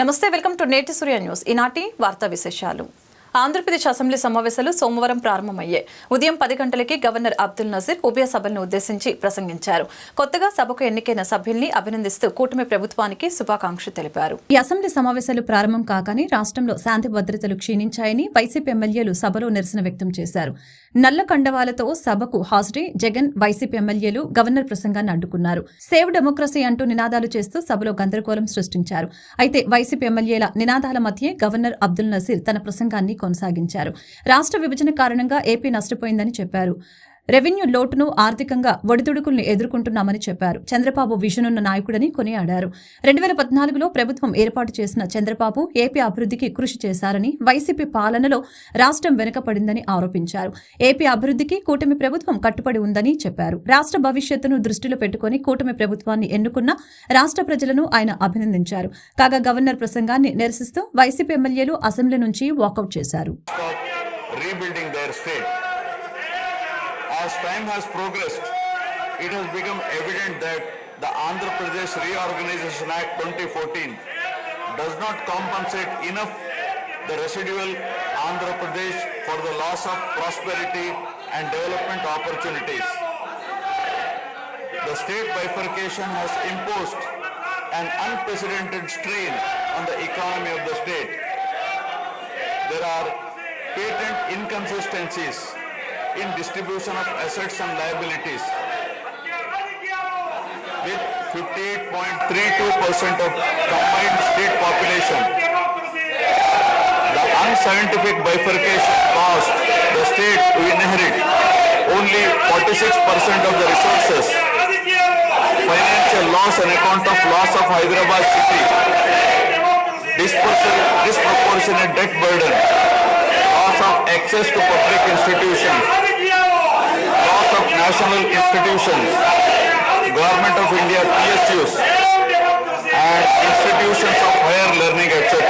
నమస్తే welcome to నేటి సూర్య news. ఈనాటి వార్తా విశేషాలు. ఆంధ్రప్రదేశ్ అసెంబ్లీ సమావేశాలు సోమవారం ప్రారంభమయ్యాయి. ఉదయం పది గంటలకి గవర్నర్ అబ్దుల్ నజీర్ ఉభయ సభలను ఉద్దేశించి ప్రసంగించారు. కొత్తగా సభకు ఎన్నికైన సభ్యుల్ని అభినందిస్తూ కూటమి ప్రభుత్వానికి శుభాకాంక్షలు తెలిపారు. ఈ అసెంబ్లీ సమావేశాలు ప్రారంభం కాగానే రాష్ట్రంలో శాంతి భద్రతలు క్షీణించాయని వైసీపీ ఎమ్మెల్యేలు సభలో నిరసన వ్యక్తం చేశారు. నల్ల కండవాలతో సభకు హాజరై జగన్ వైసీపీ ఎమ్మెల్యేలు గవర్నర్ ప్రసంగాన్ని అడ్డుకున్నారు. సేవ్ డెమోక్రసీ అంటూ నినాదాలు చేస్తూ సభలో గందరగోళం సృష్టించారు. అయితే వైసీపీ ఎమ్మెల్యేల నినాదాల మధ్య గవర్నర్ అబ్దుల్ నసీర్ తన ప్రసంగాన్ని కొనసాగించారు. రాష్ట్ర విభజన కారణంగా ఏపీ నష్టపోయిందని చెప్పారు. రెవెన్యూ లోటును ఆర్థికంగా ఒడిదుడుకుల్ని ఎదుర్కొంటున్నామని చెప్పారు. చంద్రబాబు విజనున్న నాయకుడని కొనియాడారు. రెండు వేల పద్నాలుగులో ప్రభుత్వం ఏర్పాటు చేసిన చంద్రబాబు ఏపీ అభివృద్ధికి కృషి చేశారని వైసీపీ పాలనలో రాష్ట్రం వెనుకపడిందని ఆరోపించారు. ఏపీ అభివృద్ధికి కూటమి ప్రభుత్వం కట్టుబడి ఉందని చెప్పారు. రాష్ట్ర భవిష్యత్తును దృష్టిలో పెట్టుకుని కూటమి ప్రభుత్వాన్ని ఎన్నుకున్న రాష్ట్ర ప్రజలను ఆయన అభినందించారు. కాగా గవర్నర్ ప్రసంగాన్ని నిరసిస్తూ వైసీపీ ఎమ్మెల్యేలు అసెంబ్లీ నుంచి వాకౌట్ చేశారు. Rebuilding their state. As time has progressed, it has become evident that the Andhra Pradesh Reorganization Act 2014 does not compensate enough the residual Andhra Pradesh for the loss of prosperity and development opportunities. The state bifurcation has imposed an unprecedented strain on the economy of the state there are patent inconsistencies in distribution of assets and liabilities. With 58.32% of combined state population. The unscientific bifurcation caused the state to inherit only 46% of the resources, financial loss on account of loss of Hyderabad city, disproportionate debt burden, loss of access to public institutions, national institutions, Government of India PSUs, and institutions of higher learning, etc.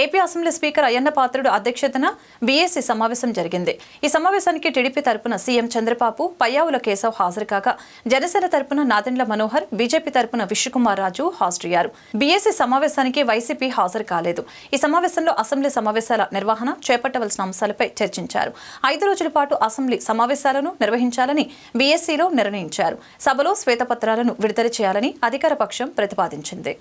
A P assembly speaker Ayyanna Patrudu అధ్యక్షతన BAC సమావేశం జరిగింది. ఈ సమావేశానికి TDP తరపున CM Chandrababu Payyavula Keshav హాజరు కాగా జనసేన తరపున Nadendla Manohar BJP తరపున విష్ణుకుమార్ రాజు హాజరయ్యారు. బీఏసీ సమావేశానికి వైసీపీ హాజరు కాలేదు. ఈ సమావేశంలో అసెంబ్లీ సమావేశాల నిర్వహణ చేపట్టవలసిన అంశాలపై చర్చించారు. ఐదు రోజుల పాటు అసెంబ్లీ సమావేశాలను నిర్వహించాలని బీఎస్సీలో నిర్ణయించారు. సభలో శ్వేతపత్రాలను విడుదల చేయాలని అధికార పక్షం ప్రతిపాదించింది.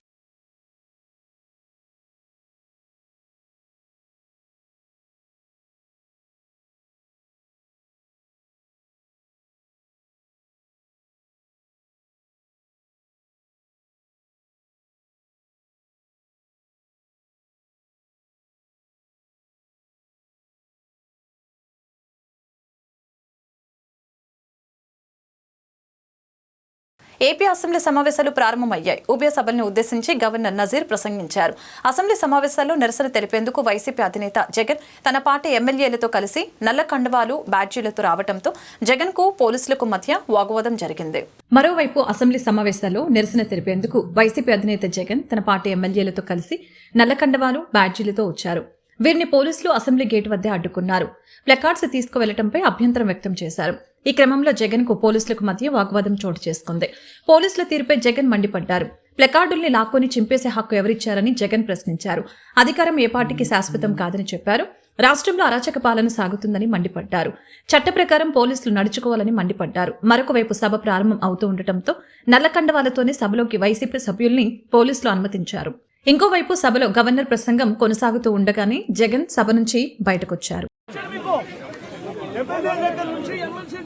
ఏపీ అసెంబ్లీ సమావేశాలు ప్రారంభమయ్యాయి. ఉభయ సభలను ఉద్దేశించి గవర్నర్ నజీర్ ప్రసంగించారు. అసెంబ్లీ సమావేశాల్లో నిరసన తెలిపేందుకు వైసీపీ అధినేత జగన్ తన పార్టీ ఎమ్మెల్యేలతో కలిసి నల్ల కండువాలు బ్యాడ్జీలతో రావడంతో జగన్కు పోలీసులకు మధ్య వాగ్వాదం జరిగింది. మరోవైపు అసెంబ్లీ సమావేశాల్లో నిరసన తెలిపేందుకు వైసీపీ అధినేత జగన్ తన పార్టీ ఎమ్మెల్యేలతో కలిసి నల్ల కండువాలు బ్యాడ్జీలతో వచ్చారు. వీరిని పోలీసులు అసెంబ్లీ గేట్ వద్ద అడ్డుకున్నారు. ప్లకార్డ్స్ తీసుకువెళ్ళడంపై అభ్యంతరం వ్యక్తం చేశారు. ఈ క్రమంలో జగన్కు పోలీసులకు మధ్య వాగ్వాదం చోటు చేసుకుంది. పోలీసుల తీరుపై జగన్ మండిపడ్డారు. ప్లకార్డుల్ని లాక్కొని చింపేసే హక్కు ఎవరిచ్చారని జగన్ ప్రశ్నించారు. అధికారం ఏ పార్టీకి శాశ్వతం కాదని చెప్పారు. రాష్ట్రంలో అరాచక పాలన సాగుతుందని మండిపడ్డారు. చట్ట ప్రకారం పోలీసులు నడుచుకోవాలని మండిపడ్డారు. మరొక వైపు సభ ప్రారంభం అవుతూ ఉండటంతో నల్లకండవాలతోనే సభలోకి వైసీపీ సభ్యుల్ని పోలీసులు అనుమతించారు. ఇంకోవైపు సభలో గవర్నర్ ప్రసంగం కొనసాగుతూ ఉండగానే జగన్ సభ నుంచి బయటకొచ్చారు.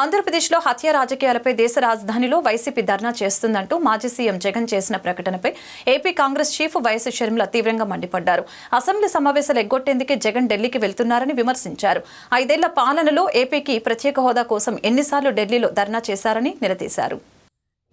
ఆంధ్రప్రదేశ్లో హత్య రాజకీయాలపై దేశ రాజధానిలో వైసీపీ ధర్నా చేస్తుందంటూ మాజీ సీఎం జగన్ చేసిన ప్రకటనపై A P Congress chief Y S Sharmila తీవ్రంగా మండిపడ్డారు. అసెంబ్లీ సమావేశాలు ఎగ్గొట్టేందుకే జగన్ ఢిల్లీకి వెళ్తున్నారని విమర్శించారు. ఐదేళ్ళ పాలనలో ఏపీకి ప్రత్యేక హోదా కోసం ఎన్నిసార్లు ఢిల్లీలో ధర్నా చేశారని నిలదీశారు.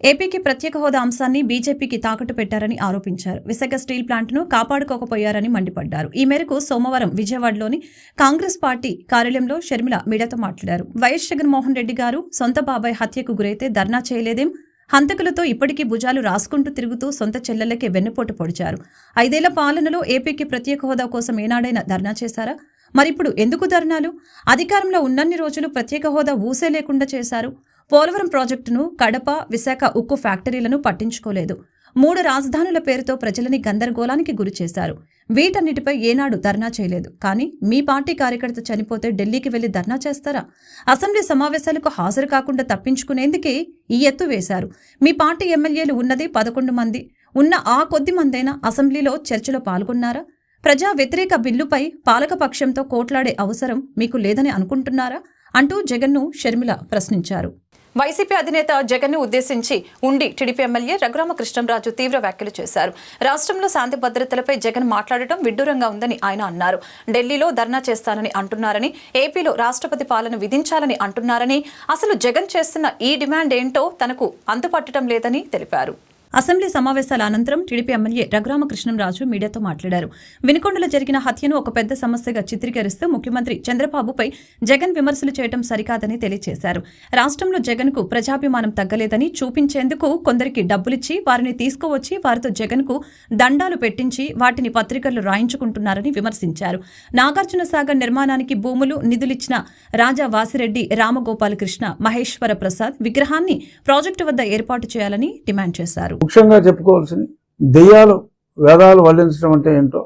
ఏపీకి ప్రత్యేక హోదా అంశాన్ని బీజేపీకి తాకట్టు పెట్టారని ఆరోపించారు. విశాఖ స్టీల్ ప్లాంట్ను కాపాడుకోకపోయారని మండిపడ్డారు. ఈ మేరకు సోమవారం విజయవాడలోని కాంగ్రెస్ పార్టీ కార్యాలయంలో షర్మిల మీడియాతో మాట్లాడారు. వైఎస్ జగన్మోహన్ రెడ్డి గారు సొంత బాబాయ్ హత్యకు గురైతే ధర్నా చేయలేదేం? హంతకులతో ఇప్పటికీ భుజాలు రాసుకుంటూ తిరుగుతూ సొంత చెల్లెలకే వెన్నుపోటు పొడిచారు. ఐదేళ్ళ పాలనలో ఏపీకి ప్రత్యేక హోదా కోసం ఏనాడైనా ధర్నా చేశారా? మరిప్పుడు ఎందుకు ధర్నాలు? అధికారంలో ఉన్నన్ని రోజులు ప్రత్యేక హోదా ఊసే లేకుండా చేశారు. పోలవరం ప్రాజెక్టును కడప విశాఖ ఉక్కు ఫ్యాక్టరీలను పట్టించుకోలేదు. మూడు రాజధానుల పేరుతో ప్రజలని గందరగోళానికి గురి చేశారు. వీటన్నిటిపై ఏనాడు ధర్నా చేయలేదు. కానీ మీ పార్టీ కార్యకర్త చనిపోతే ఢిల్లీకి వెళ్ళి ధర్నా చేస్తారా? అసెంబ్లీ సమావేశాలకు హాజరు కాకుండా తప్పించుకునేందుకే ఈ ఎత్తు వేశారు. మీ పార్టీ ఎమ్మెల్యేలు ఉన్నది పదకొండు మంది. ఉన్న ఆ కొద్ది మందైనా అసెంబ్లీలో చర్చలో పాల్గొన్నారా? ప్రజా వ్యతిరేక బిల్లుపై పాలకపక్షంతో కోట్లాడే అవసరం మీకు లేదని అనుకుంటున్నారా? అంటూ జగన్ను షర్మిల ప్రశ్నించారు. వైసీపీ అధినేత జగన్ను ఉద్దేశించి ఉండి టీడీపీ ఎమ్మెల్యే రఘురామకృష్ణంరాజు తీవ్ర వ్యాఖ్యలు చేశారు. రాష్ట్రంలో శాంతి భద్రతలపై జగన్ మాట్లాడటం విడ్డూరంగా ఉందని ఆయన అన్నారు. ఢిల్లీలో ధర్నా చేస్తానని అంటున్నారని ఏపీలో రాష్ట్రపతి పాలన విధించాలని అంటున్నారని అసలు జగన్ చేస్తున్న ఈ డిమాండ్ ఏంటో తనకు అంతుపట్టడం లేదని తెలిపారు. అసెంబ్లీ సమావేశాల అనంతరం టీడీపీ ఎమ్మెల్యే రఘురామకృష్ణంరాజు మీడియాతో మాట్లాడారు. వినుకొండలో జరిగిన హత్యను ఒక పెద్ద సమస్యగా చిత్రీకరిస్తూ ముఖ్యమంత్రి చంద్రబాబుపై జగన్ విమర్శలు చేయడం సరికాదని తెలియజేశారు. రాష్ట్రంలో జగన్కు ప్రజాభిమానం తగ్గలేదని చూపించేందుకు కొందరికి డబ్బులిచ్చి వారిని తీసుకువచ్చి వారితో జగన్కు దండాలు పెట్టించి వాటిని పత్రికలు రాయించుకుంటున్నారని విమర్శించారు. నాగార్జున సాగర్ నిర్మాణానికి భూములు నిధులిచ్చిన రాజా వాసిరెడ్డి రామగోపాలకృష్ణ మహేశ్వర ప్రసాద్ విగ్రహాన్ని ప్రాజెక్టు వద్ద ఏర్పాటు చేయాలని డిమాండ్ చేశారు. ముఖ్యంగా చెప్పుకోవాల్సింది దెయ్యాలు వేదాలు వల్లించడం అంటే ఏంటో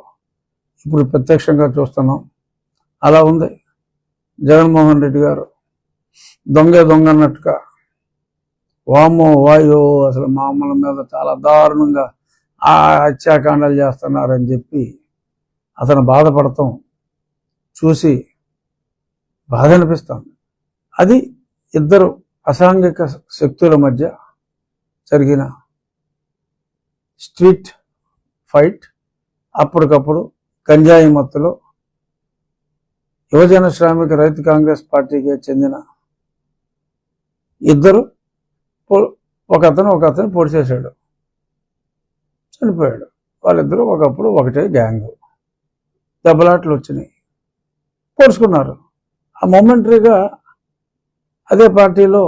ఇప్పుడు ప్రత్యక్షంగా చూస్తున్నాం. అలా ఉంది. జగన్మోహన్ రెడ్డి గారు దొంగే దొంగ అన్నట్టుగా వామో వాయో అసలు మామూల మీద చాలా దారుణంగా ఆ హత్యాకాండాలు చేస్తున్నారని చెప్పి అతను బాధపడతాం చూసి బాధ అనిపిస్తాను అది ఇద్దరు అసాంఘిక శక్తుల మధ్య జరిగిన స్ట్రీట్ ఫైట్ అప్పటికప్పుడు గంజాయి మత్తులో యువజన శ్రామిక రైతు కాంగ్రెస్ పార్టీకి చెందిన ఇద్దరు ఒక అతను ఒక అతను పొడి చేశాడు చనిపోయాడు. వాళ్ళిద్దరూ ఒకప్పుడు ఒకటే గ్యాంగ్. దెబ్బలాట్లు వచ్చినాయి. పొడుచుకున్నారు. ఆ మొమెంటరీగా అదే పార్టీలో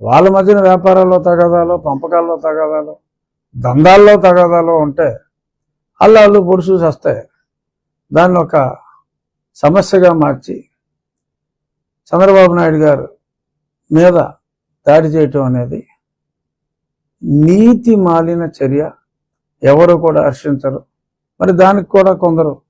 వాళ్ళ మధ్యన వ్యాపారాల్లో తగాదాలో పంపకాల్లో తగాదాలో దందాల్లో తగాదాలో ఉంటే అల్లాళ్ళు పొడుసు వస్తే దాన్ని ఒక సమస్యగా మార్చి చంద్రబాబు నాయుడు గారు మీద దాడి చేయటం అనేది నీతి మాలిన చర్య. ఎవరు కూడా హర్షించరు. మరి దానికి కూడా కొందరు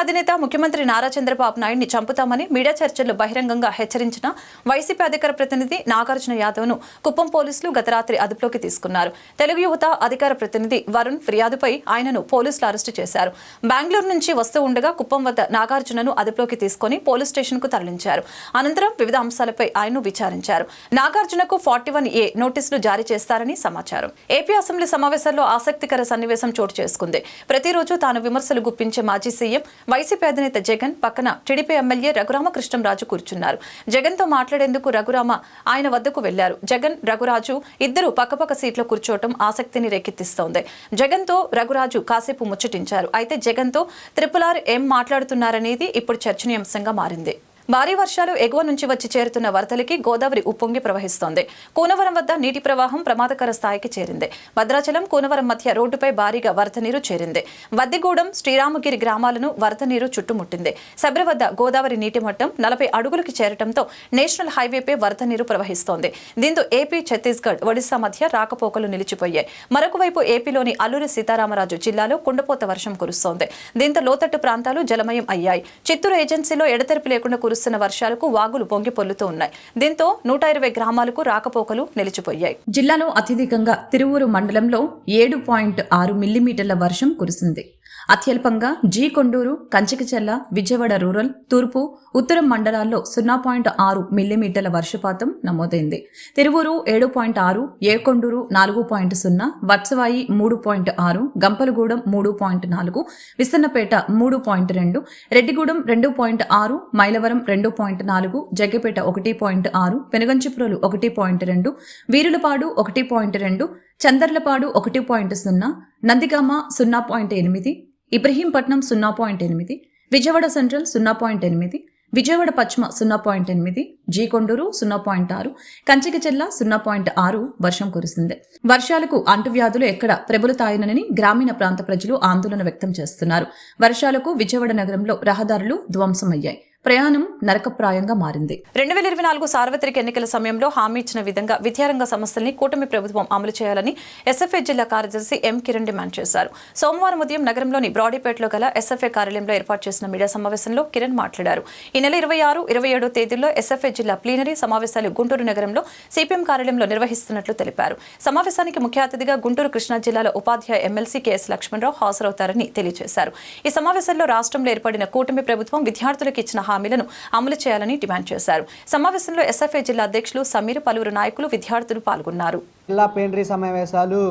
అధినేత ముఖ్యమంత్రి నారా చంద్రబాబు నాయుడిని చంపుతామని మీడియా చర్చల్లో బహిరంగంగా హెచ్చరించిన వైసీపీ అధికార ప్రతినిధి నాగార్జున యాదవ్ను కుప్పం పోలీసులు గత రాత్రి అదుపులోకి తీసుకున్నారు. తెలుగు యువత అధికార ప్రతినిధి వరుణ్ ఫిర్యాదుపై ఆయనను పోలీసులు అరెస్టు చేశారు. బెంగళూరు నుంచి వస్తూ ఉండగా కుప్పం వద్ద నాగార్జునను అదుపులోకి తీసుకుని పోలీస్ స్టేషన్కు తరలించారు. అనంతరం వివిధ అంశాలపై ఆయన్ను విచారించారు. నాగార్జునకు ఫార్టీ వన్ ఏ నోటీసులు జారీ చేస్తారని సమాచారం. ఏపీ అసెంబ్లీ సమావేశాల్లో ఆసక్తికర సన్నివేశం చోటు చేసుకుంది. ప్రతిరోజు తాను విమర్శలు గుప్పించే మాజీ సీఎం వైసీపీ అధినేత జగన్ పక్కన టీడీపీ ఎమ్మెల్యే రఘురామకృష్ణంరాజు కూర్చున్నారు. జగన్తో మాట్లాడేందుకు రఘురామ ఆయన వద్దకు వెళ్ళారు. జగన్ రఘురాజు ఇద్దరు పక్కపక్క సీట్లో కూర్చోవటం ఆసక్తిని రేకెత్తిస్తోంది. జగన్తో రఘురాజు కాసేపు ముచ్చటించారు. అయితే జగన్తో త్రిపుల్ ఆర్ ఏం మాట్లాడుతున్నారనేది ఇప్పుడు చర్చనీయాంశంగా మారింది. భారీ వర్షాలు ఎగువ నుంచి వచ్చి చేరుతున్న వరదలకి గోదావరి ఉప్పొంగి ప్రవహిస్తోంది. కూనవరం వద్ద నీటి ప్రవాహం ప్రమాదకర స్థాయికి చేరింది. భద్రాచలం కూనవరం మధ్య రోడ్డుపై భారీగా వరద నీరు చేరింది. వద్దిగూడెం శ్రీరామగిరి గ్రామాలను వరద నీరు చుట్టుముట్టింది. శబరి వద్ద గోదావరి నీటి మట్టం నలభై అడుగులకు చేరటంతో నేషనల్ హైవేపై వరద నీరు ప్రవహిస్తోంది. దీంతో ఏపీ ఛత్తీస్గఢ్ ఒడిశా మధ్య రాకపోకలు నిలిచిపోయాయి. మరొక వైపు ఏపీలోని అల్లూరి సీతారామరాజు జిల్లాలో కుండపోత వర్షం కురుస్తోంది. దీంతో లోతట్టు ప్రాంతాలు జలమయం అయ్యాయి. చిత్తూరు ఏజెన్సీలో ఎడతెరిపి లేకుండా కురుస్తున్న వర్షాలకు వాగులు పొంగి పొల్లుతూ ఉన్నాయి. దీంతో నూట ఇరవై గ్రామాలకు రాకపోకలు నిలిచిపోయాయి. జిల్లాలో అత్యధికంగా తిరువూరు మండలంలో ఏడు పాయింట్ ఆరు మిల్లీమీటర్ల వర్షం కురిసింది. అత్యల్పంగా జీ కొండూరు కంచికచెల్ల విజయవాడ రూరల్ తూర్పు ఉత్తరం మండలాల్లో సున్నా పాయింట్ ఆరు మిల్లీమీటర్ల వర్షపాతం నమోదైంది. తిరువూరు ఏడు పాయింట్ ఆరు ఏకొండూరు నాలుగు పాయింట్ సున్నా వత్సవాయి మూడు పాయింట్ ఆరు గంపలగూడెం మూడు పాయింట్ నాలుగు విస్తన్నపేట మూడు పాయింట్ రెండు రెడ్డిగూడెం రెండు పాయింట్ ఆరు మైలవరం రెండు పాయింట్ నాలుగు జగ్గపేట ఒకటి పాయింట్ ఆరు పెనుగంచిప్రోలు ఒకటి పాయింట్ రెండు వీరులపాడు ఒకటి పాయింట్ రెండు చందర్లపాడు ఒకటి పాయింట్ సున్నా నందిగామ సున్నా పాయింట్ ఎనిమిది ఇబ్రహీంపట్నం సున్నా పాయింట్ ఎనిమిది విజయవాడ సెంట్రల్ సున్నా పాయింట్ ఎనిమిది విజయవాడ పశ్చిమ సున్నా పాయింట్ ఎనిమిది జీ కొండూరు సున్నా పాయింట్ ఆరు కంచికచెల్ల సున్నా పాయింట్ ఆరు వర్షం కురిసింది. వర్షాలకు అంటువ్యాధులు ఎక్కడ ప్రబలుతాయనని గ్రామీణ ప్రాంత ప్రజలు ఆందోళన వ్యక్తం చేస్తున్నారు. వర్షాలకు విజయవాడ నగరంలో రహదారులు ధ్వంసమయ్యాయి. ప్రయాణం నరకప్రాయంగా మారింది. రెండు వేల ఇరవై నాలుగు సార్వత్రిక ఎన్నికల సమయంలో హామీ ఇచ్చిన విధంగా విద్యారంగ సంస్థల్ని కూటమి ప్రభుత్వం అమలు చేయాలని ఎస్ఎఫ్ఐ జిల్లా కార్యదర్శి ఎం కిరణ్ డిమాండ్ చేశారు. సోమవారం ఉదయం నగరంలోని బ్రాడీపేటలో గల ఎస్ఎఫ్ఐ కార్యాలయంలో ఏర్పాటు చేసిన మీడియా సమావేశంలో కిరణ్ మాట్లాడారు. ఈ నెల ఇరవై ఆరు ఇరవై ఏడో తేదీల్లో ఎస్ఎఫ్ఐ జిల్లా ప్లీనరీ సమావేశాలు గుంటూరు నగరంలో సిపిఎం కార్యాలయంలో నిర్వహిస్తున్నట్లు తెలిపారు. సమావేశానికి ముఖ్య అతిథిగా గుంటూరు కృష్ణా జిల్లాలో ఉపాధ్యాయ ఎమ్మెల్సీ కెఎస్ లక్ష్మణరావు హాజరవుతారని తెలియజేశారు. ఈ సమావేశంలో రాష్ట్రంలో ఏర్పడిన కూటమి ప్రభుత్వం విద్యార్థులకు ఇచ్చిన హామీలను అమలు చేయాలని డిమాండ్ చేశారు. సమావేశంలో ఎస్ఎఫ్ఐ జిల్లా అధ్యక్షులు సమీర్ పలువురు నాయకులు విద్యార్థులు పాల్గొన్నారు. జిల్లా పేండ్రీ సమావేశాలు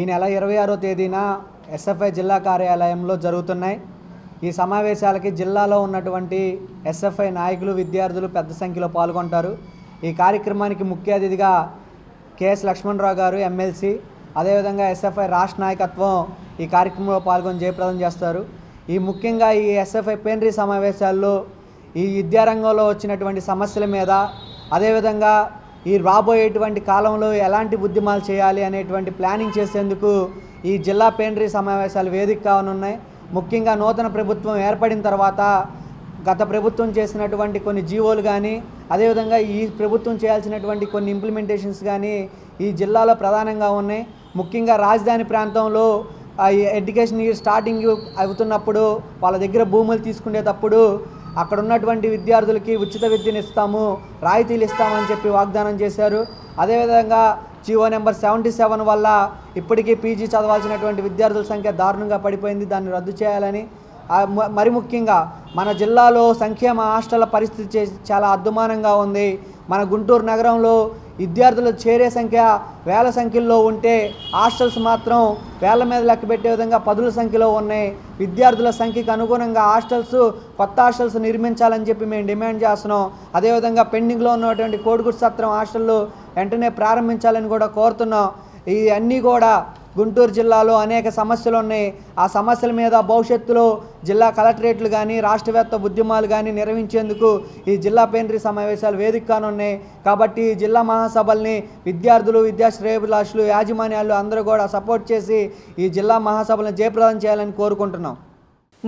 ఈ నెల ఇరవై ఆరో తేదీన ఎస్ఎఫ్ఐ జిల్లా కార్యాలయంలో జరుగుతున్నాయి. ఈ సమావేశాలకి జిల్లాలో ఉన్నటువంటి ఎస్ఎఫ్ఐ నాయకులు విద్యార్థులు పెద్ద సంఖ్యలో పాల్గొంటారు. ఈ కార్యక్రమానికి ముఖ్య అతిథిగా కెఎస్ లక్ష్మణరావు గారు ఎమ్మెల్సీ అదేవిధంగా ఎస్ఎఫ్ఐ రాష్ట్ర నాయకత్వం ఈ కార్యక్రమంలో పాల్గొని జయప్రదం చేస్తారు. ఈ ముఖ్యంగా ఈ ఎస్ఎఫ్ఐ పేండ్రీ సమావేశాల్లో ఈ విద్యారంగంలో వచ్చినటువంటి సమస్యల మీద అదేవిధంగా ఈ రాబోయేటువంటి కాలంలో ఎలాంటి ఉద్యమాలు చేయాలి అనేటువంటి ప్లానింగ్ చేసేందుకు ఈ జిల్లా పేండ్రీ సమావేశాలు వేదిక కానున్నాయి ముఖ్యంగా నూతన ప్రభుత్వం ఏర్పడిన తర్వాత గత ప్రభుత్వం చేసినటువంటి కొన్ని జీవోలు కానీ అదేవిధంగా ఈ ప్రభుత్వం చేయాల్సినటువంటి కొన్ని ఇంప్లిమెంటేషన్స్ కానీ ఈ జిల్లాలో ప్రధానంగా ఉన్నాయి. ముఖ్యంగా రాజధాని ప్రాంతంలో ఈ ఎడ్యుకేషన్ ఇయర్ స్టార్టింగ్ అవుతున్నప్పుడు వాళ్ళ దగ్గర భూములు తీసుకునేటప్పుడు అక్కడ ఉన్నటువంటి విద్యార్థులకి ఉచిత విద్యను ఇస్తాము రాయితీలు ఇస్తామని చెప్పి వాగ్దానం చేశారు. అదేవిధంగా జియో నెంబర్ సెవెంటీ సెవెన్ వల్ల ఇప్పటికీ పీజీ చదవాల్సినటువంటి విద్యార్థుల సంఖ్య దారుణంగా పడిపోయింది. దాన్ని రద్దు చేయాలని మరి ముఖ్యంగా మన జిల్లాలో సంక్షేమ హాస్టళ్ళ పరిస్థితి చాలా అద్దుమానంగా ఉంది. మన గుంటూరు నగరంలో విద్యార్థులు చేరే సంఖ్య వేల సంఖ్యలో ఉంటే హాస్టల్స్ మాత్రం వేల మీద లెక్క పెట్టే విధంగా పదుల సంఖ్యలో ఉన్నాయి. విద్యార్థుల సంఖ్యకు అనుగుణంగా హాస్టల్స్ కొత్త హాస్టల్స్ నిర్మించాలని చెప్పి మేము డిమాండ్ చేస్తున్నాం. అదేవిధంగా పెండింగ్లో ఉన్నటువంటి కోడిగుడి సత్రం హాస్టళ్ళు వెంటనే ప్రారంభించాలని కూడా కోరుతున్నాం. ఇవన్నీ కూడా గుంటూరు జిల్లాలో అనేక సమస్యలు ఉన్నాయి. ఆ సమస్యల మీద భవిష్యత్తులో జిల్లా కలెక్టరేట్లు కానీ రాష్ట్రవ్యాప్త ఉద్యమాలు కానీ నిర్వహించేందుకు ఈ జిల్లా పేండ్రి సమావేశాలు వేదిక కానున్నాయి కాబట్టి జిల్లా మహాసభల్ని విద్యార్థులు విద్యాశ్రేయభిలాషులు యాజమాన్యాలు అందరూ కూడా సపోర్ట్ చేసి ఈ జిల్లా మహాసభలను జయప్రదం చేయాలని కోరుకుంటున్నాం.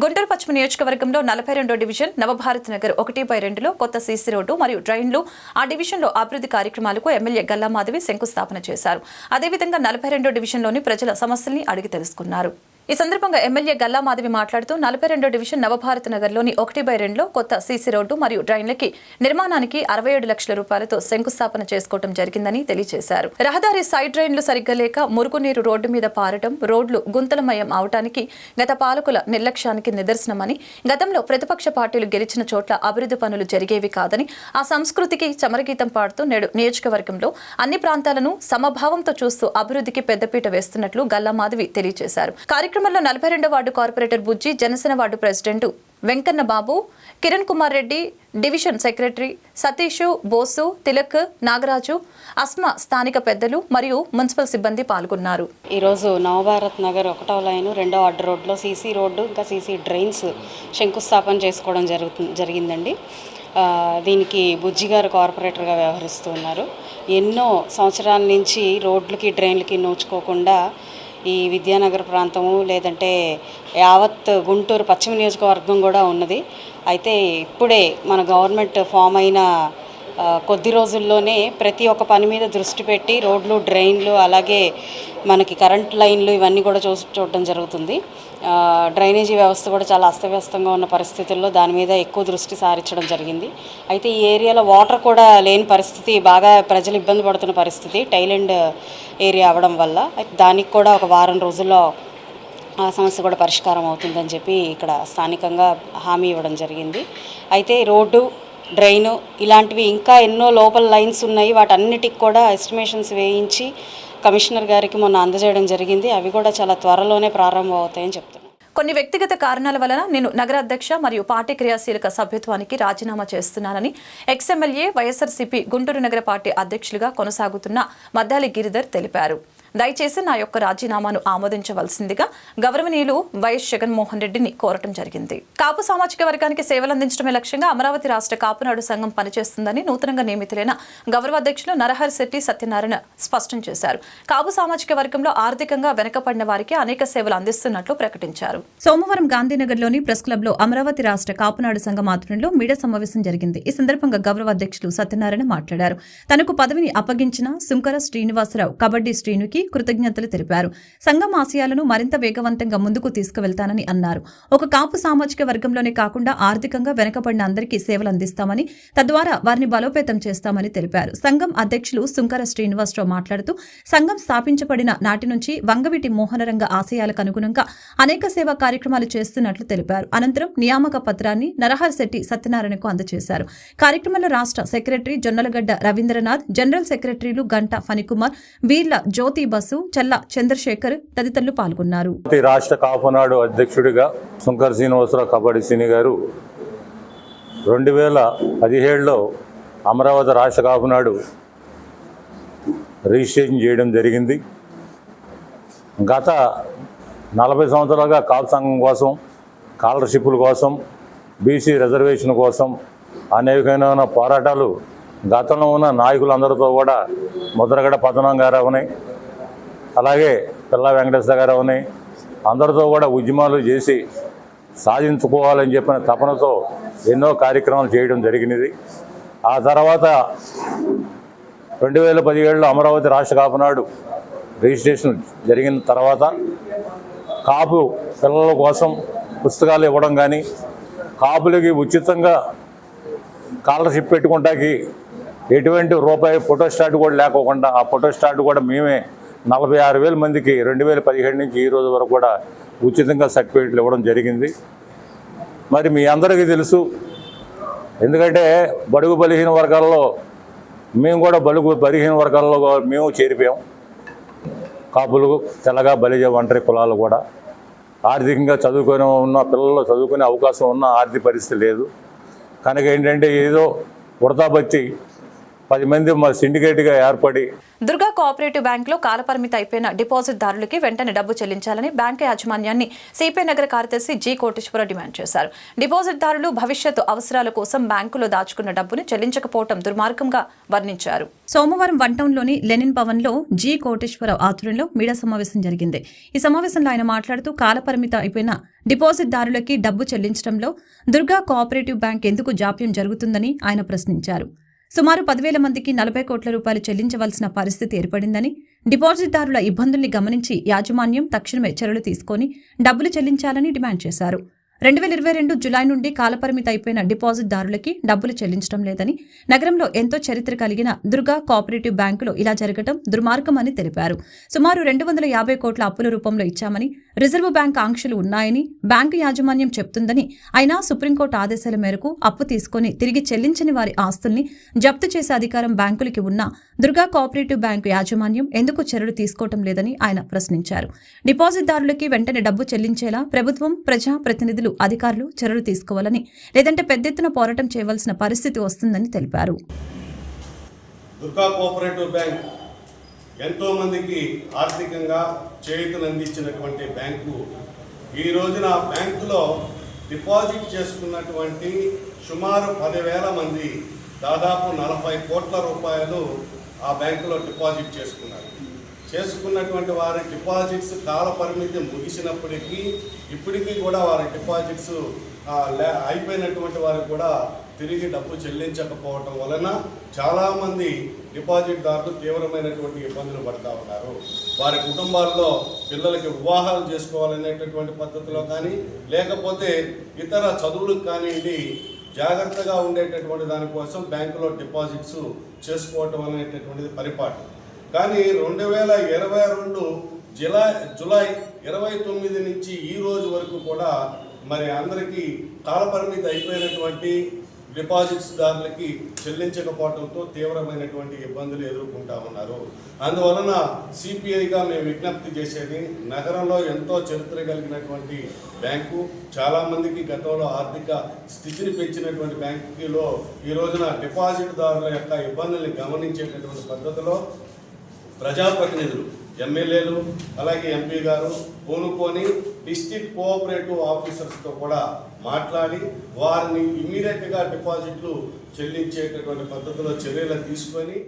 గుంటూరు పశ్చిమ నియోజకవర్గంలో నలభై రెండో డివిజన్ నవభారత్ నగర్ ఒకటి బై రెండులో కొత్త సీసీ రోడ్డు మరియు డ్రైన్లు ఆ డివిజన్లో అభివృద్ధి కార్యక్రమాలకు ఎమ్మెల్యే గల్లామాధవి శంకుస్థాపన చేశారు. అదేవిధంగా నలభై రెండో డివిజన్లోని ప్రజల సమస్యల్ని అడిగి తెలుసుకున్నారు. ఈ సందర్భంగా ఎమ్మెల్యే గల్లా మాధవి మాట్లాడుతూ నలభై రెండో డివిజన్ నవభారత నగర్లోని ఒకటి బై రెండులో కొత్త సీసీ రోడ్డు మరియు డ్రైన్లకి నిర్మాణానికి అరవై ఏడు లక్షల రూపాయలతో శంకుస్థాపన చేసుకోవడం జరిగిందని తెలియజేశారు. రహదారి సైడ్ డ్రైన్లు సరిగ్గా లేక మురుగునీరు రోడ్డు మీద పారడం రోడ్లు గుంతలమయం అవటానికి గత పాలకుల నిర్లక్ష్యానికి నిదర్శనమని గతంలో ప్రతిపక్ష పార్టీలు గెలిచిన చోట్ల అభివృద్ధి పనులు జరిగేవి కాదని ఆ సంస్కృతికి చమరగీతం పాడుతూ నేడు నియోజకవర్గంలో అన్ని ప్రాంతాలను సమభావంతో చూస్తూ అభివృద్ధికి పెద్దపీట వేస్తున్నట్లు గల్లా మాధవి తెలియజేశారు. కార్యక్రమంలో నలభై రెండో ward corporator Bujji Janasena ward president Venkanna Babu Kiran Kumar Reddy division secretary Satish Bosu Tilak Nagaraju Asma స్థానిక పెద్దలు మరియు మున్సిపల్ సిబ్బంది పాల్గొన్నారు. ఈరోజు నవభారత్ నగర్ ఒకటవ లైను రెండో అడ్డ రోడ్లో సీసీ రోడ్డు ఇంకా సీసీ డ్రైన్స్ శంకుస్థాపన చేసుకోవడం జరుగుతుంది జరిగిందండి. దీనికి బుజ్జి గారు కార్పొరేటర్గా వ్యవహరిస్తున్నారు ఎన్నో సంవత్సరాల నుంచి రోడ్లకి డ్రైన్లకి నోచుకోకుండా ఈ విద్యానగర్ ప్రాంతము లేదంటే యావత్ గుంటూరు పశ్చిమ నియోజకవర్గం కూడా ఉన్నది. అయితే ఇప్పుడే మన గవర్నమెంట్ ఫామ్ అయిన కొద్ది రోజుల్లోనే ప్రతి ఒక్క పని మీద దృష్టి పెట్టి రోడ్లు డ్రైన్లు అలాగే మనకి కరెంట్ లైన్లు ఇవన్నీ కూడా చూ చూడటం జరుగుతుంది. డ్రైనేజీ వ్యవస్థ కూడా చాలా అస్తవ్యస్తంగా ఉన్న పరిస్థితుల్లో దాని మీద ఎక్కువ దృష్టి సారించడం జరిగింది. అయితే ఈ ఏరియాలో వాటర్ కూడా లేని పరిస్థితి బాగా ప్రజలు ఇబ్బంది పడుతున్న పరిస్థితి టైలెండ్ ఏరియా అవడం వల్ల. అయితే దానికి కూడా ఒక వారం రోజుల్లో ఆ సమస్య కూడా పరిష్కారం అవుతుందని చెప్పి ఇక్కడ స్థానికంగా హామీ ఇవ్వడం జరిగింది. అయితే రోడ్డు డ్రైను ఇలాంటివి ఇంకా ఎన్నో లోపల లైన్స్ ఉన్నాయి. వాటన్నిటికి కూడా ఎస్టిమేషన్స్ వేయించి కమిషనర్ గారికి మొన్న అందజేయడం జరిగింది. అవి కూడా చాలా త్వరలోనే ప్రారంభం అవుతాయని చెప్తున్నాను కొన్ని వ్యక్తిగత కారణాల వలన నేను నగరాధ్యక్ష మరియు పార్టీ క్రియాశీలక సభ్యత్వానికి రాజీనామా చేస్తున్నానని ఎక్స్ఎమ్మెల్యే వైఎస్ఆర్సీపీ గుంటూరు నగర పార్టీ అధ్యక్షులుగా కొనసాగుతున్న మద్దాలి గిరిధర్ తెలిపారు. దయచేసి నా యొక్క రాజీనామాను ఆమోదించవలసిందిగా గౌరవనీయులు వైఎస్ జగన్మోహన్ రెడ్డిని కోరటం జరిగింది. కాపు సామాజిక వర్గానికి సేవలు అందించడమే లక్ష్యంగా అమరావతి రాష్ట్ర కాపునాడు సంఘం పనిచేస్తుందని నూతనంగా నియమితులైన గౌరవ అధ్యక్షులు నరహర్ శెట్టి సత్యనారాయణ స్పష్టం చేశారు. కాపు సామాజిక వర్గంలో ఆర్థికంగా వెనుకబడిన వారికి అనేక సేవలు అందిస్తున్నట్లు ప్రకటించారు. సోమవారం గాంధీనగర్లోని ప్రెస్ క్లబ్లో అమరావతి రాష్ట్ర కాపునాడు సంఘం ఆధ్వర్యంలో మీడియా సమావేశం జరిగింది. ఈ సందర్భంగా గౌరవ అధ్యక్షులు సత్యనారాయణ మాట్లాడారు. తనకు పదవిని అప్పగించిన సుంకర శ్రీనివాసరావు కబడ్డీ శ్రీనుకి కృతజ్ఞతలు తెలిపారు. సంఘం ఆశయాలను మరింత వేగవంతంగా ముందుకు తీసుకువెళ్తానని అన్నారు. ఒక కాపు సామాజిక వర్గంలోనే కాకుండా ఆర్థికంగా వెనుకబడిన అందరికీ సేవలు అందిస్తామని తద్వారా వారిని బలోపేతం చేస్తామని తెలిపారు. సంఘం అధ్యక్షులు సుంకర శ్రీనివాసరావు మాట్లాడుతూ సంఘం స్థాపించబడిన నాటి నుంచి వంగవీటి మోహనరంగ ఆశయాలకు అనుగుణంగా అనేక సేవా కార్యక్రమాలు చేస్తున్నట్లు తెలిపారు. అనంతరం నియామక పత్రాన్ని నరహర్ శెట్టి సత్యనారాయణకు అందజేశారు. కార్యక్రమంలో రాష్ట్ర సెక్రటరీ జొన్నలగడ్డ రవీంద్రనాథ్ జనరల్ సెక్రటరీలు గంట ఫణికుమార్ వీర్ల జ్యోతి బసు చల్ల చంద్రశేఖర్ తదితరులు పాల్గొన్నారు. రాష్ట్ర కాపునాడు అధ్యక్షుడిగా శంకర్ శ్రీనివాసరావు కబడ్డీ సిని గారు రెండు వేల పదిహేడులో అమరావతి రాష్ట్ర కాపునాడు రిజిస్ట్రేషన్ చేయడం జరిగింది. గత నలభై సంవత్సరాలుగా కాపు సంఘం కోసం స్కాలర్షిప్ల కోసం బీసీ రిజర్వేషన్ కోసం అనేకమైన పోరాటాలు గతంలో ఉన్న నాయకులందరితో కూడా ముద్రగడ పతనం గారు అలాగే పిల్ల వెంకటేశ్వర గారు అవని అందరితో కూడా ఉద్యమాలు చేసి సాధించుకోవాలని చెప్పిన తపనతో ఎన్నో కార్యక్రమాలు చేయడం జరిగినది. ఆ తర్వాత రెండు వేల పదిహేడులో అమరావతి రాష్ట్ర కాపునాడు రిజిస్ట్రేషన్ జరిగిన తర్వాత కాపు పిల్లల కోసం పుస్తకాలు ఇవ్వడం కానీ కాపులకి ఉచితంగా స్కాలర్షిప్ పెట్టుకుంటాకి ఎటువంటి రూపాయి ఫోటోస్టాట్ కూడా లేకోకుండా ఆ ఫోటో స్టాట్ కూడా మేమే నలభై ఆరు వేల మందికి రెండు వేల పదిహేడు నుంచి ఈ రోజు వరకు కూడా ఉచితంగా సర్టిఫికేట్లు ఇవ్వడం జరిగింది. మరి మీ అందరికీ తెలుసు ఎందుకంటే బడుగు బలహీన వర్గాల్లో మేము కూడా బలుగు బలహీన వర్గాల్లో మేము చేరిపోయాం. కాపులు తెల్లగా బలిజ ఒంటరి కులాలు కూడా. ఆర్థికంగా చదువుకొని ఉన్న పిల్లలు చదువుకునే అవకాశం ఉన్న ఆర్థిక పరిస్థితి లేదు. కనుక ఏంటంటే ఏదో వృతాబత్తి పది మంది మా సిండికేట్గా ఏర్పడి దుర్గా కోఆపరేటివ్ బ్యాంకులో కాలపరిమితి అయిపోయిన డిపాజిట్ దారులకి వెంటనే డబ్బు చెల్లించాలని బ్యాంకు యాజమాన్యాన్ని సిపిఐ నగర కార్యదర్శి జి కోటేశ్వర డిమాండ్ చేశారు. డిపాజిట్ దారులు భవిష్యత్తు అవసరాల కోసం బ్యాంకులో దాచుకున్న డబ్బును చెల్లించకపోవడం దుర్మార్గంగా వర్ణించారు. సోమవారం వన్ టౌన్లోని లెనిన్ భవన్లో జి కోటేశ్వరరావు ఆధ్వర్యంలో మీడియా సమావేశం జరిగింది. ఈ సమావేశంలో ఆయన మాట్లాడుతూ కాలపరిమిత అయిపోయిన డిపాజిట్ దారులకి డబ్బు చెల్లించడంలో దుర్గా కోఆపరేటివ్ బ్యాంక్ ఎందుకు జాప్యం జరుగుతుందని ఆయన ప్రశ్నించారు. సుమారు పదివేల మందికి నలభై కోట్ల రూపాయలు చెల్లించవలసిన పరిస్థితి ఏర్పడిందని డిపాజిట్దారుల ఇబ్బందుల్ని గమనించి యాజమాన్యం తక్షణమే చర్యలు తీసుకొని డబ్బులు చెల్లించాలని డిమాండ్ చేశారు. రెండు వేల ఇరవై రెండు జులై నుండి కాలపరిమితి అయిపోయిన డిపాజిట్దారులకి డబ్బులు చెల్లించడం లేదని నగరంలో ఎంతో చరిత్ర కలిగిన దుర్గా కోఆపరేటివ్ బ్యాంకులో ఇలా జరగడం దుర్మార్గమని తెలిపారు. సుమారు రెండు వందల యాభై కోట్ల అప్పుల రూపంలో ఇచ్చామని రిజర్వ్ బ్యాంక్ ఆంక్షలు ఉన్నాయని బ్యాంకు యాజమాన్యం చెప్తుందని అయినా సుప్రీంకోర్టు ఆదేశాల మేరకు అప్పు తీసుకొని తిరిగి చెల్లించని వారి ఆస్తుల్ని జప్తు చేసే అధికారం బ్యాంకులకి ఉన్నా దుర్గా కోఆపరేటివ్ బ్యాంకు యాజమాన్యం ఎందుకు చర్యలు తీసుకోవటం లేదని ఆయన ప్రశ్నించారు. డిపాజిట్దారులకి వెంటనే డబ్బు చెల్లించేలా ప్రభుత్వం ప్రజా ప్రతినిధులు అధికారులు చర్యలు తీసుకోవాలని లేదంటే పెద్ద ఎత్తున పోరాటం చేయవలసిన పరిస్థితి వస్తుందని తెలిపారు. దుర్గా కోఆపరేటివ్ బ్యాంక్ ఎంతోమందికి ఆర్థికంగా చేయుతను అందించినటువంటి బ్యాంకు. ఈ రోజున బ్యాంకులో డిపాజిట్ చేసుకున్నటువంటి సుమారు పదివేల మంది దాదాపు నలభై కోట్ల రూపాయలు ఆ బ్యాంకులో డిపాజిట్ చేసుకున్నారు. చేసుకున్నటువంటి వారి డిపాజిట్స్ కాల పరిమితి ముగిసినప్పటికీ ఇప్పటికీ కూడా వారి డిపాజిట్స్ అయిపోయినటువంటి వారికి కూడా తిరిగి డబ్బు చెల్లించకపోవటం వలన చాలామంది డిపాజిట్దారులు తీవ్రమైనటువంటి ఇబ్బందులు పడతా ఉన్నారు. వారి కుటుంబాల్లో పిల్లలకి వివాహాలు చేసుకోవాలనేటటువంటి పద్ధతిలో కానీ లేకపోతే ఇతర చదువులకు కానివ్వండి జాగ్రత్తగా ఉండేటటువంటి దానికోసం బ్యాంకులో డిపాజిట్స్ చేసుకోవటం అనేటటువంటిది పరిపాటు. కానీ రెండు వేల ఇరవై రెండు జులై జులై ఇరవై తొమ్మిది నుంచి ఈ రోజు వరకు కూడా మరి అందరికీ కాలపరిమితి అయిపోయినటువంటి డిపాజిట్స్ దారులకి చెల్లించకపోవడంతో తీవ్రమైనటువంటి ఇబ్బందులు ఎదుర్కొంటా ఉన్నారు. అందువలన సిపిఐగా మేము విజ్ఞప్తి చేసేది నగరంలో ఎంతో చరిత్ర కలిగినటువంటి బ్యాంకు చాలామందికి గతంలో ఆర్థిక స్థితిని పెంచినటువంటి బ్యాంకులో ఈ రోజున డిపాజిట్దారుల యొక్క ఇబ్బందుల్ని గమనించేటటువంటి పద్ధతిలో ప్రజాప్రతినిధులు ఎమ్మెల్యేలు అలాగే ఎంపీ గారు కొనుక్కొని డిస్ట్రిక్ట్ కోఆపరేటివ్ ఆఫీసర్స్తో కూడా మాట్లాడి వారిని ఇమీడియట్గా డిపాజిట్లు చెల్లించేటటువంటి పద్ధతిలో చర్యలు తీసుకొని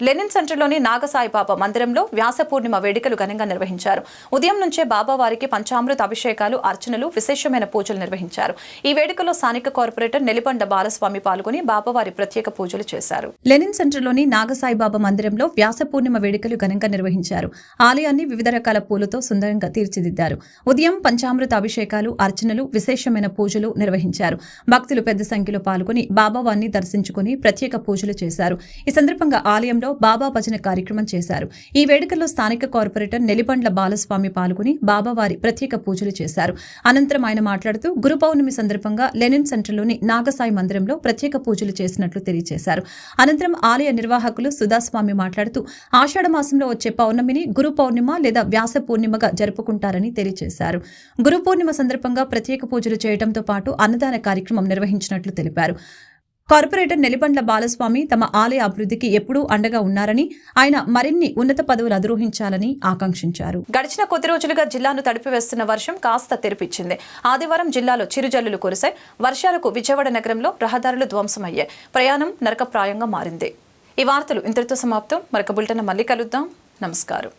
లెనిన్ సెంటర్లోని నాగసాయిబాబా మందిరంలో వ్యాస పూర్ణిమ వేడుకలు ఘనంగా నిర్వహించారు. ఉదయం నుంచే బాబావారికి పంచామృత అభిషేకాలు అర్చనలు విశేషమైన పూజలు నిర్వహించారు. ఈ వేడుకలో స్థానిక కార్పొరేటర్ నెలిబండ బాలస్వామి పాల్గొని బాబావారి ప్రత్యేక పూజలు చేశారు. లెనిన్ సెంటర్లోని నాగసాయిబాబా మందిరంలో వ్యాస పూర్ణిమ వేడుకలు ఘనంగా నిర్వహించారు. ఆలయాన్ని వివిధ రకాల పూలతో సుందరంగా తీర్చిదిద్దారు. ఉదయం పంచామృత అభిషేకాలు అర్చనలు విశేషమైన పూజలు నిర్వహించారు. భక్తులు పెద్ద సంఖ్యలో పాల్గొని బాబావారిని దర్శించుకుని ప్రత్యేక పూజలు చేశారు. ఈ సందర్భంగా ఆలయం ఆలయంలో బాబా భజన కార్యక్రమం చేశారు. ఈ వేడుకల్లో స్థానిక కార్పొరేటర్ నెలిబండ్ల బాలస్వామి పాల్గొని బాబావారి ప్రత్యేక పూజలు చేశారు. అనంతరం ఆయన మాట్లాడుతూ గురు పౌర్ణమి సందర్భంగా లెనిన్ సెంటర్లోని నాగసాయి మందిరంలో ప్రత్యేక పూజలు చేసినట్లు తెలియజేశారు. అనంతరం ఆలయ నిర్వాహకులు సుధాస్వామి మాట్లాడుతూ ఆషాఢ మాసంలో వచ్చే పౌర్ణమిని గురు పౌర్ణిమ లేదా వ్యాస పూర్ణిమగా జరుపుకుంటారని తెలియజేశారు. గురు పూర్ణిమ సందర్భంగా ప్రత్యేక పూజలు చేయడంతో పాటు అన్నదాన కార్యక్రమం నిర్వహించినట్లు తెలిపారు. కార్పొరేటర్ నెలిబండ్ల బాలస్వామి తమ ఆలయ అభివృద్ధికి ఎప్పుడూ అండగా ఉన్నారని ఆయన మరిన్ని ఉన్నత పదవులు అధిరోహించాలని ఆకాంక్షించారు. గడిచిన కొద్ది రోజులుగా జిల్లాను తడిపివేస్తున్న వర్షం కాస్త తెరిపిచ్చింది ఆదివారం జిల్లాలో చిరుజల్లులు కురిశాయి. వర్షాలకు విజయవాడ నగరంలో రహదారులు ధ్వంసమయ్యాయి. ప్రయాణం నరకప్రాయంగా మారింది. ఈ వార్తలు ఇంతటితో సమాప్తం. మరొక బులెటిన్ మళ్ళీ కలుద్దాం. నమస్కారం.